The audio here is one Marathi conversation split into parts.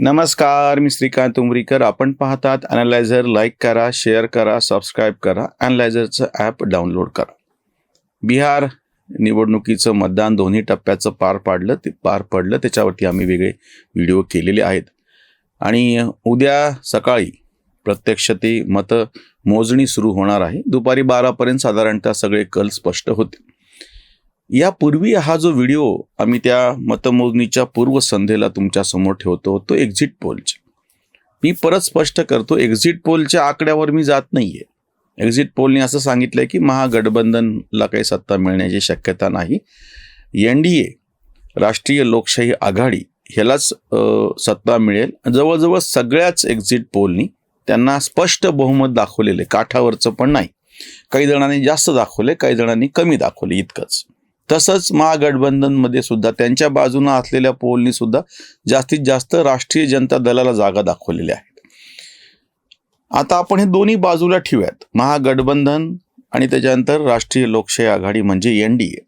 नमस्कार मी श्रीकांत उमरीकर. आपण पाहतात अनालायझर लाईक करा शेअर करा सबस्क्राईब करा. अनालायझरचं ॲप डाउनलोड करा. बिहार निवडणुकीचं मतदान दोन्ही टप्प्याचं पार पाडलं ते पार पडलं. त्याच्यावरती आम्ही वेगळे व्हिडिओ केलेले आहेत. आणि उद्या सकाळी प्रत्यक्ष ती मतं मोजणी सुरू होणार आहे. दुपारी बारापर्यंत साधारणतः सगळे कल स्पष्ट होतील. यापूर्वी हा जो व्हिडिओ आम्ही त्या मतमोजणीच्या पूर्वसंध्येला तुमच्यासमोर ठेवतो तो एक्झिट पोलचा मी परत स्पष्ट करतो एक्झिट पोलच्या आकड्यावर मी जात नाही आहे एक्झिट पोलने असं सांगितलंय की महागठबंधनला काही सत्ता मिळण्याची शक्यता नाही. एन डी ए राष्ट्रीय लोकशाही आघाडी ह्यालाच सत्ता मिळेल. जवळजवळ सगळ्याच एक्झिट पोलनी त्यांना स्पष्ट बहुमत दाखवलेले काठावरचं पण नाही. काही जणांनी जास्त दाखवले काही जणांनी कमी दाखवले इतकंच. तसंच महागठबंधनमध्ये सुद्धा त्यांच्या बाजूनं असलेल्या पोलनी सुद्धा जास्तीत जास्त राष्ट्रीय जनता दलाला जागा दाखवलेल्या आहेत. आता आपण हे दोन्ही बाजूला ठेवूयात. महागठबंधन आणि त्याच्यानंतर राष्ट्रीय लोकशाही आघाडी म्हणजे एन डी ए.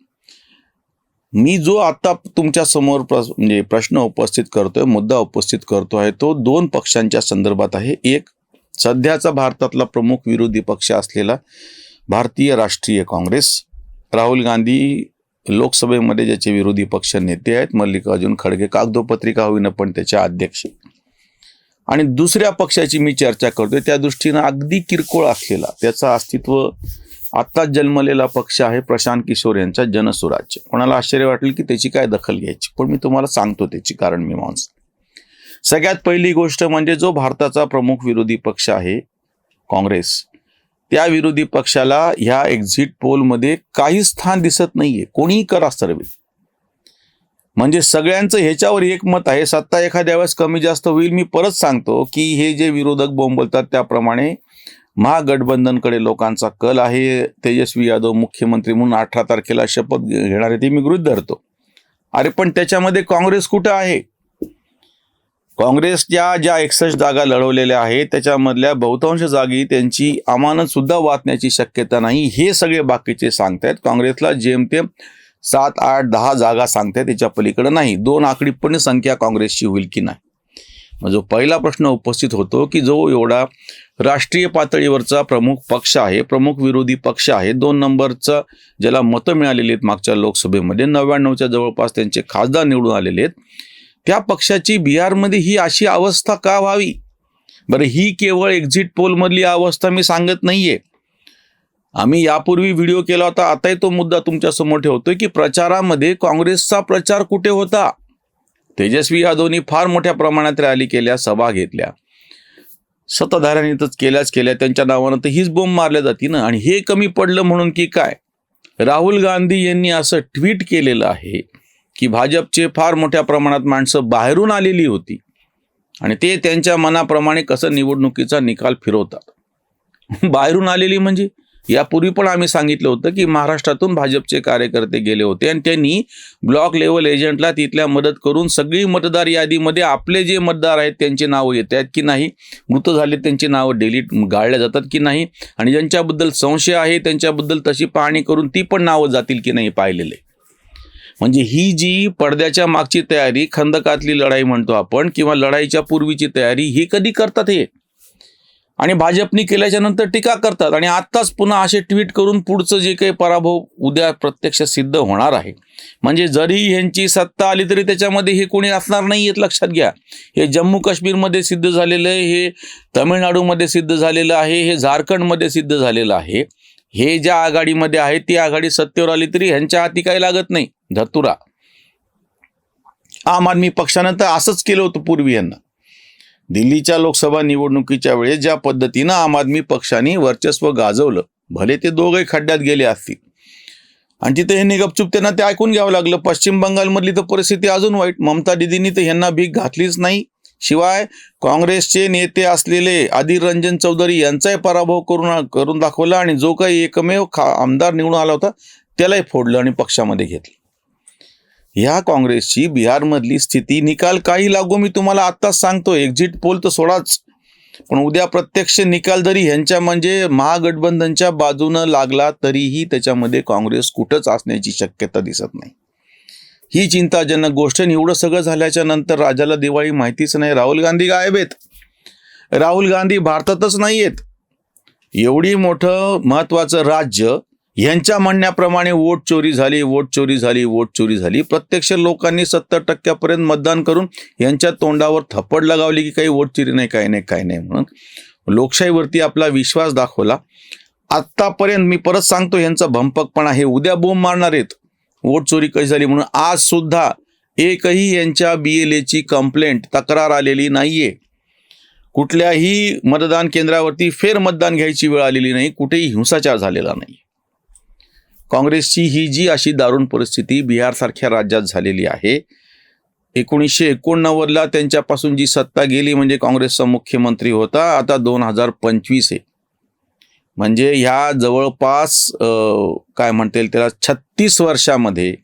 मी जो आता तुमच्यासमोर म्हणजे प्रश्न उपस्थित करतोय मुद्दा उपस्थित करतो आहे तो दोन पक्षांच्या संदर्भात आहे. एक सध्याचा भारतातला प्रमुख विरोधी पक्ष असलेला भारतीय राष्ट्रीय काँग्रेस राहुल गांधी लोकसभेमध्ये ज्याचे विरोधी पक्ष नेते आहेत मल्लिकार्जुन खडगे कागदोपत्रिका होईना पण त्याचे अध्यक्ष आणि दुसऱ्या पक्षाची मी चर्चा करतोय त्या दृष्टीनं अगदी किरकोळ असलेला त्याचं अस्तित्व आत्ताच जन्मलेला पक्ष आहे प्रशांत किशोर यांचा जनसुराज्य कोणाला आश्चर्य वाटेल की त्याची काय दखल घ्यायची? पण मी तुम्हाला सांगतो त्याची कारण मीमांसा सगळ्यात पहिली गोष्ट म्हणजे जो भारताचा प्रमुख विरोधी पक्ष आहे काँग्रेस. त्या विरोधी पक्षाला ह्या एक्झिट पोलमध्ये काही स्थान दिसत नाहीये. कोणीही करा सर्वे म्हणजे सगळ्यांचं ह्याच्यावर एक मत आहे सत्ता एखाद्या वेळेस कमी जास्त होईल. मी परत सांगतो की हे जे विरोधक बोंबलतात त्याप्रमाणे महागठबंधनकडे लोकांचा कल आहे. तेजस्वी यादव मुख्यमंत्री म्हणून अठरा तारखेला शपथ घेणार आहे ते मी गृहित धरतो. अरे पण त्याच्यामध्ये काँग्रेस कुठं आहे? काँग्रेसच्या ज्या एकसष्ट जागा लढवलेल्या आहेत त्याच्यामधल्या बहुतांश जागी त्यांची अमानत सुद्धा वाचण्याची शक्यता नाही हे सगळे बाकीचे सांगतायत. काँग्रेसला जेमतेम सात आठ दहा जागा सांगतायत त्याच्या पलीकडे नाही. दोन आकडी संख्या काँग्रेसची होईल की नाही? मग जो पहिला प्रश्न उपस्थित होतो की जो एवढा राष्ट्रीय पातळीवरचा प्रमुख पक्ष आहे प्रमुख विरोधी पक्ष आहे दोन नंबरचं ज्याला मतं मिळालेली आहेत मागच्या लोकसभेमध्ये नव्याण्णवच्या जवळपास त्यांचे खासदार निवडून आलेले आहेत या पक्षाची बिहारमध्ये ही अशी अवस्था का व्हावी? बरं ही केवळ एक्झिट पोलमधली अवस्था मी सांगत नाहीये. आम्ही यापूर्वी व्हिडिओ केला होता आताही तो मुद्दा तुमच्यासमोर ठेवतोय की प्रचारामध्ये काँग्रेसचा प्रचार कुठे होता? तेजस्वी यादवनी फार मोठ्या प्रमाणात रॅली केल्या सभा घेतल्या. सत्ताधाऱ्यांनी तर केल्याच केल्या त्यांच्या नावानं तर हीच बोंब मारल्या जाती ना आणि हे कमी पडलं म्हणून की काय? राहुल गांधी यांनी असं ट्विट केलेलं आहे. की भाजपचे फार मोठ्या प्रमाणात माणसं बाहेरून आलेली होती. आणि ते त्यांच्या मनाप्रमाणे कसं निवडणुकीचा निकाल फिरवतात. बाहेरून आलेली म्हणजे? यापूर्वी पण आम्ही सांगितलं होतं की महाराष्ट्रातून भाजपचे कार्यकर्ते गेले होते आणि त्यांनी ब्लॉक लेवल एजंटला तिथल्या मदत करून सगळी मतदार यादीमध्ये आपले जे मतदार आहेत त्यांची नावं येत आहेत की नाही? मृत झाले त्यांची नावं डिलीट गाळल्या जातात की नाही? आणि ज्यांच्याबद्दल संशय आहे त्यांच्याबद्दल तशी पाहणी करून ती पण नावं जातील की नाही पाहिलेले? म्हणजे ही जी पडद्याच्या मागची तयारी खंदकातली लढाई म्हणतो आपण किंवा लढाईच्या पूर्वीची तयारी ही कधी करतात हे? आणि भाजपनी केल्याच्यानंतर टीका करतात आणि आत्ताच पुन्हा असे ट्विट करून पुढचं जे काही पराभव उद्या प्रत्यक्ष सिद्ध होणार आहे. म्हणजे जरी ह्यांची सत्ता आली तरी त्याच्यामध्ये हे कोणी असणार नाही आहेत लक्षात घ्या. हे जम्मू काश्मीरमध्ये सिद्ध झालेलं आहे हे तमिळनाडूमध्ये सिद्ध झालेलं आहे हे झारखंडमध्ये सिद्ध झालेलं आहे. हे ज्या आघाडीमध्ये आहे ती आघाडी सत्तेवर आली तरी ह्यांच्या हाती काही लागत नाही. धतुरा. आम आदमी पक्षानं तर असंच केलं होतं पूर्वी यांना. दिल्लीच्या लोकसभा निवडणुकीच्या वेळेस ज्या पद्धतीनं आम आदमी पक्षाने वर्चस्व गाजवलं भले ते दोघे खड्ड्यात गेले असतील. आणि तिथे ह्यांनी गपचूप त्यांना ते ऐकून घ्यावं लागलं. पश्चिम बंगालमधली तर परिस्थिती अजून वाईट. ममता दिदींनी तर ह्यांना भीक घातलीच नाही. शिवाय काँग्रेसचे नेते असलेले अधीर रंजन चौधरी यांचाही पराभव करून करून दाखवला आणि जो काही एकमेव खा आमदार निवडून आला होता त्यालाही फोडलं आणि पक्षामध्ये घेतलं. ह्या काँग्रेसची बिहारमधली स्थिती निकाल काही लागू मी तुम्हाला आत्ताच सांगतो. एक्झिट पोल तर सोडाच. पण उद्या प्रत्यक्ष निकाल जरी ह्यांच्या म्हणजे महागठबंधनच्या बाजूनं लागला तरीही त्याच्यामध्ये काँग्रेस कुठंच असण्याची शक्यता दिसत नाही. ही चिंताजनक गोष्ट आणि एवढं सगळं झाल्याच्यानंतर राजाला दिवाळी माहितीच नाही. राहुल गांधी गायब आहेत. राहुल गांधी भारतातच नाही आहेत. एवढी मोठं महत्वाचं राज्य यांच्या म्हणण्याप्रमाणे वोट चोरी झाली वोट चोरी झाली वोट चोरी झाली. प्रत्यक्ष लोकांनी सत्तर टक्क्यापर्यंत मतदान करून यांच्या तोंडावर थप्पड लगावली की काही वोट चोरी नाही काही नाही काही नाही म्हणून लोकशाहीवरती आपला विश्वास दाखवला. आत्तापर्यंत मी परत सांगतो यांचा भंपकपणा हे उद्या बोंब मारणार आहेत. वोट चोरी कशी झाली म्हणून आज सुद्धा एकही यांच्या बी एल एची कंप्लेंट तक्रार आलेली नाहीये. कुठल्याही मतदान केंद्रावरती फेर मतदान घ्यायची वेळ आलेली नाही कुठेही हिंसाचार झालेला नाही. काँग्रेसची ही जी अशी दारुण परिस्थिती बिहारसारख्या राज्यात झालेली आहे एकोणीसशे एकोणनव्वदला त्यांच्यापासून जी सत्ता गेली म्हणजे काँग्रेसचा मुख्यमंत्री होता आता दोन हजार पंचवीस आहे. म्हणजे ह्या जवळपास काय म्हणता येईल त्याला छत्तीस वर्षामध्ये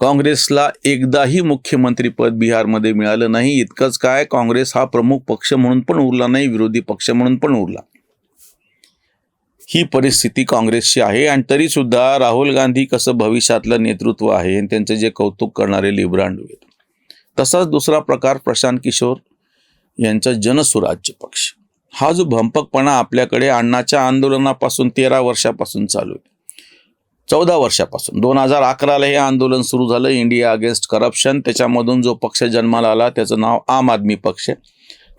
काँग्रेसला एकदाही मुख्यमंत्रीपद बिहारमध्ये मिळालं नाही. इतकंच काय काँग्रेस हा प्रमुख पक्ष म्हणून पण उरला नाही विरोधी पक्ष म्हणून पण उरला. ही परिस्थिती काँग्रेसची आहे आणि तरी सुद्धा राहुल गांधी कसं भविष्यातलं नेतृत्व आहे आणि त्यांचं जे कौतुक करणारे लिब्रांड तसाच दुसरा प्रकार प्रशांत किशोर यांचा जनसुराज्य पक्ष. हा जो भंपकपणा आपल्याकडे अण्णाच्या आंदोलनापासून तेरा वर्षापासून चालू आहे. चौदा वर्षापासून. दोन हजार अकराला हे आंदोलन सुरू झालं. India against corruption. त्याच्यामधून जो पक्ष जन्माला आला त्याचं नाव आम आदमी पक्ष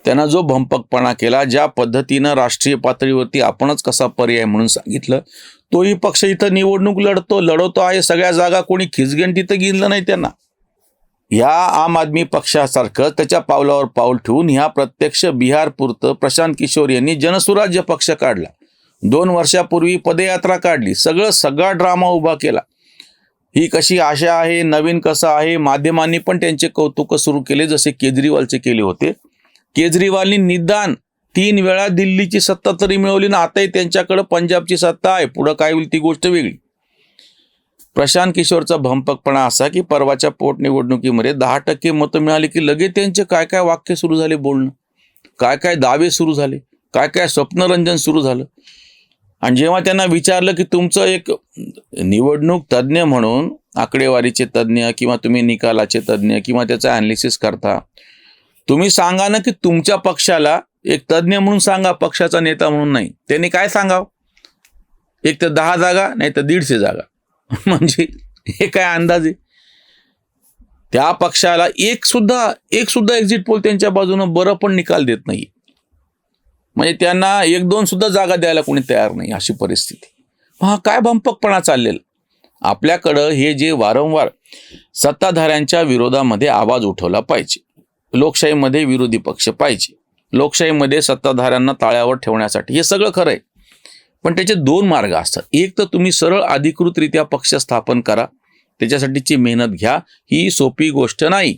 त्यांना जो भंपकपणा केला ज्या पद्धतीनं राष्ट्रीय पातळीवरती आपणच कसा पर्याय म्हणून सांगितलं तोही पक्ष इथं निवडणूक लढतो. लढवतो आहे सगळ्या जागा. कोणी खिचगेन तर गेलं नाही त्यांना. या आम आदमी पक्षासारखं त्याच्या पावलावर पाऊल ठेवून ह्या प्रत्यक्ष बिहार पुरतं प्रशांत किशोर यांनी जनसुराज्य पक्ष काढला. दोन वर्षापूर्वी पदयात्रा काढली. सगळं सगळा ड्रामा उभा केला. ही कशी आशा आहे नवीन कसं आहे माध्यमांनी पण त्यांचे कौतुक सुरू केले जसे केजरीवालचे केले होते. केजरीवालनी निदान तीन वेळा दिल्लीची सत्ता तरी मिळवली ना आताही त्यांच्याकडे पंजाबची सत्ता आहे. पुढं काय होईल ती गोष्ट वेगळी. प्रशांत किशोरचा भंपकपणा असा की परवाच्या पोटनिवडणुकीमध्ये दहा टक्के मतं मिळाली की लगेच त्यांचे काय काय वाक्य सुरू झाले बोलणं? काय काय दावे सुरू झाले? काय काय स्वप्नरंजन सुरू झालं? आणि जेव्हा त्यांना विचारलं की तुमचं एक निवडणूक तज्ज्ञ म्हणून आकडेवारीचे तज्ज्ञ किंवा तुम्ही निकालाचे तज्ज्ञ किंवा त्याचं अॅनालिसिस करता तुम्ही सांगा ना की तुमच्या पक्षाला एक तज्ज्ञ म्हणून सांगा पक्षाचा नेता म्हणून नाही. त्यांनी काय सांगावं? एक तर दहा जागा नाही तर दीडशे जागा. म्हणजे हे काय अंदाज आहे? त्या पक्षाला एक सुद्धा एक सुद्धा एक्झिट पोल त्यांच्या बाजूनं बरं पण निकाल देत नाही. म्हणजे त्यांना एक दोन सुद्धा जागा द्यायला कोणी तयार नाही अशी परिस्थिती. हा काय भंपकपणा चाललेला? आपल्याकडं हे जे वारंवार सत्ताधाऱ्यांच्या विरोधामध्ये आवाज उठवला पाहिजे. लोकशाहीमध्ये विरोधी पक्ष पाहिजे. लोकशाहीमध्ये सत्ताधाऱ्यांना ताळ्यावर ठेवण्यासाठी हे सगळं खरं आहे. पण त्याचे दोन मार्ग असतात. एक तर तुम्ही सरळ अधिकृतरित्या पक्ष स्थापन करा. त्याच्यासाठीची मेहनत घ्या. ही सोपी गोष्ट नाही.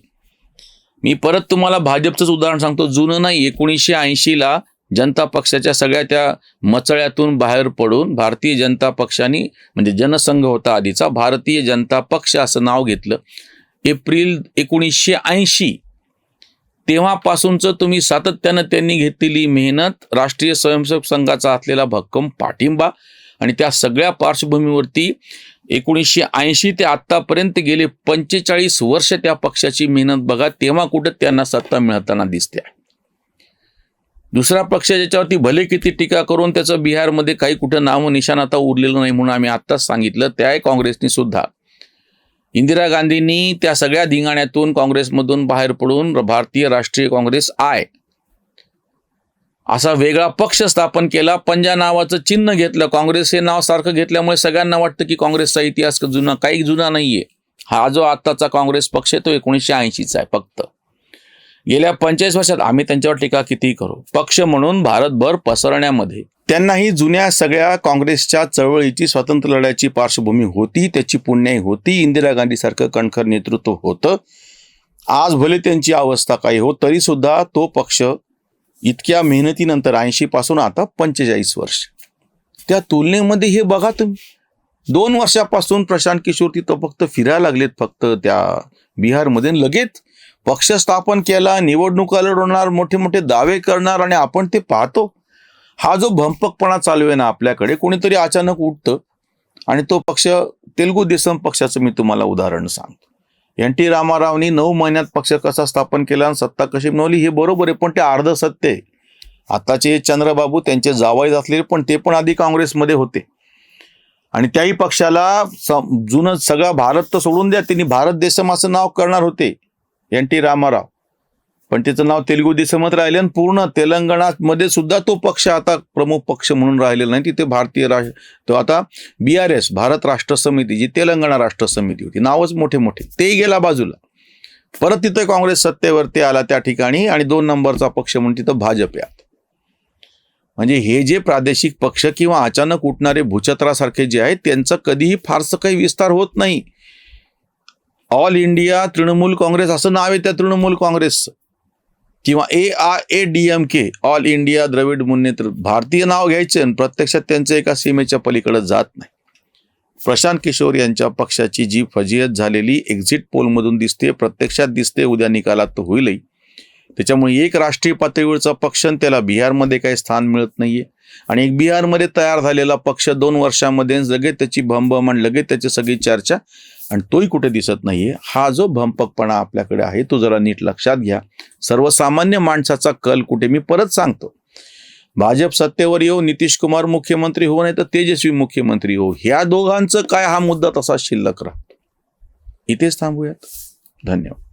मी परत तुम्हाला भाजपचंच उदाहरण सांगतो. जुनं नाही. एकोणीसशे ऐंशीला जनता पक्षाच्या सगळ्या त्या मचळ्यातून बाहेर पडून भारतीय जनता पक्षाने म्हणजे जनसंघ होता आधीचा भारतीय जनता पक्ष असं नाव घेतलं. एप्रिल एकोणीसशे ऐंशी तेव्हापासूनचं तुम्ही सातत्यानं त्यांनी घेतलेली मेहनत राष्ट्रीय स्वयंसेवक संघाचा असलेला भक्कम पाठिंबा आणि त्या सगळ्या पार्श्वभूमीवरती एकोणीसशे ऐंशी ते आत्तापर्यंत गेले पंचेचाळीस वर्ष त्या पक्षाची मेहनत बघा तेव्हा कुठं त्यांना सत्ता मिळताना दिसते दुसरा पक्ष ज्याच्यावरती भले किती टीका करून त्याचं बिहारमध्ये काही कुठं नाव निशाण आता उरलेलं नाही म्हणून आम्ही आत्ताच सांगितलं त्या आहे काँग्रेसनी सुद्धा. इंदिरा गांधींनी त्या सगळ्या धिंगाण्यातून काँग्रेसमधून बाहेर पडून भारतीय राष्ट्रीय काँग्रेस आय. असा वेगळा पक्ष स्थापन केला. पंजा नावाचं चिन्ह घेतलं. काँग्रेस हे नाव सारखं घेतल्यामुळे सगळ्यांना वाटतं की काँग्रेसचा इतिहास जुना काही जुना नाहीये. हा जो आत्ताचा काँग्रेस पक्ष आहे तो एकोणीसशे ऐंशीचा आहे फक्त. गेल्या पंचेचाळीस वर्षात आम्ही त्यांच्यावर टीका कितीही करू. पक्ष म्हणून भारतभर पसरण्यामध्ये त्यांनाही जुन्या सगळ्या काँग्रेसच्या चळवळीची स्वातंत्र्य लढ्याची पार्श्वभूमी होती त्याची पुण्याई होती इंदिरा गांधीसारखं कणखर नेतृत्व होतं. आज भले त्यांची अवस्था काही हो तरी सुद्धा तो पक्ष इतक्या मेहनतीनंतर ऐंशी पासून आता पंचेचाळीस वर्ष. त्या तुलनेमध्ये हे बघा तुम्ही. दोन वर्षापासून प्रशांत किशोर तिथं फक्त फिरायला लागलेत फक्त त्या बिहारमध्ये लगेच पक्ष स्थापन केला निवडणुका लढवणार मोठे मोठे दावे करणार आणि आपण ते पाहतो. हा जो भंपकपणा चालू आहे ना आपल्याकडे कोणीतरी अचानक उठतं आणि तो पक्ष तेलगू देसम पक्षाचं मी तुम्हाला उदाहरण सांगतो. एन टी रामारावनी नऊ महिन्यात पक्ष कसा स्थापन केला आणि सत्ता कशी मिळवली हे बरोबर आहे पण ते अर्ध सत्य आहे. आताचे चंद्रबाबू त्यांचे जावईच असलेले पण ते पण आधी काँग्रेसमध्ये होते. आणि त्याही पक्षाला स- जुनं सगळा भारत तर सोडून द्या त्यांनी भारत देशम असं नाव करणार होते. N T Rama Rao. पण त्याचं नाव तेलुगू दिसमत राहिले आणि पूर्ण तेलंगणामध्ये सुद्धा तो पक्ष आता प्रमुख पक्ष म्हणून राहिलेला नाही. तिथे भारतीय राष्ट्र तो आता बी आर एस भारत राष्ट्र समिती जी तेलंगणा राष्ट्र समिती होती. नावच मोठे मोठे तेही गेला बाजूला. परत तिथे काँग्रेस सत्तेवरती आला त्या ठिकाणी आणि दोन नंबरचा पक्ष म्हणून तिथं भाजप यात. म्हणजे हे जे प्रादेशिक पक्ष किंवा अचानक उठणारे भूछत्रासारखे जे आहेत त्यांचं कधीही फारसं काही विस्तार होत नाही. ऑल इंडिया तृणमूल काँग्रेस असं नाव आहे त्या तृणमूल काँग्रेसचं. किंवा A I A D M K All India Dravida Munnetra भारतीय नाव घ्यायचे आणि प्रत्यक्षात त्यांचं एका सीमेच्या पलीकडे जात नाही. प्रशांत किशोर यांच्या पक्षाची जी फजियत झालेली एक्झिट पोलमधून दिसते प्रत्यक्षात दिसते उद्या निकालात तर होईलही. त्याच्यामुळे एक राष्ट्रीय पातळीवरचा पक्ष त्याला बिहारमध्ये काही स्थान मिळत नाहीये. आणि एक बिहारमध्ये तयार झालेला पक्ष दोन वर्षामध्ये लगेच त्याची भमभम आणि लगेच त्याची सगळी चर्चा आणि तोही कुठे दिसत नाहीये. हा जो भंपकपणा आपल्याकडे आहे तो जरा नीट लक्षात घ्या. सर्वसामान्य माणसाचा कल कुठे मी परत सांगतो. भाजप सत्तेवर येऊ नितीश कुमार मुख्यमंत्री हो नाही तर तेजस्वी मुख्यमंत्री हो ह्या दोघांचं काय हा मुद्दा तसा शिल्लक राहतो? इथेच थांबूयात. धन्यवाद.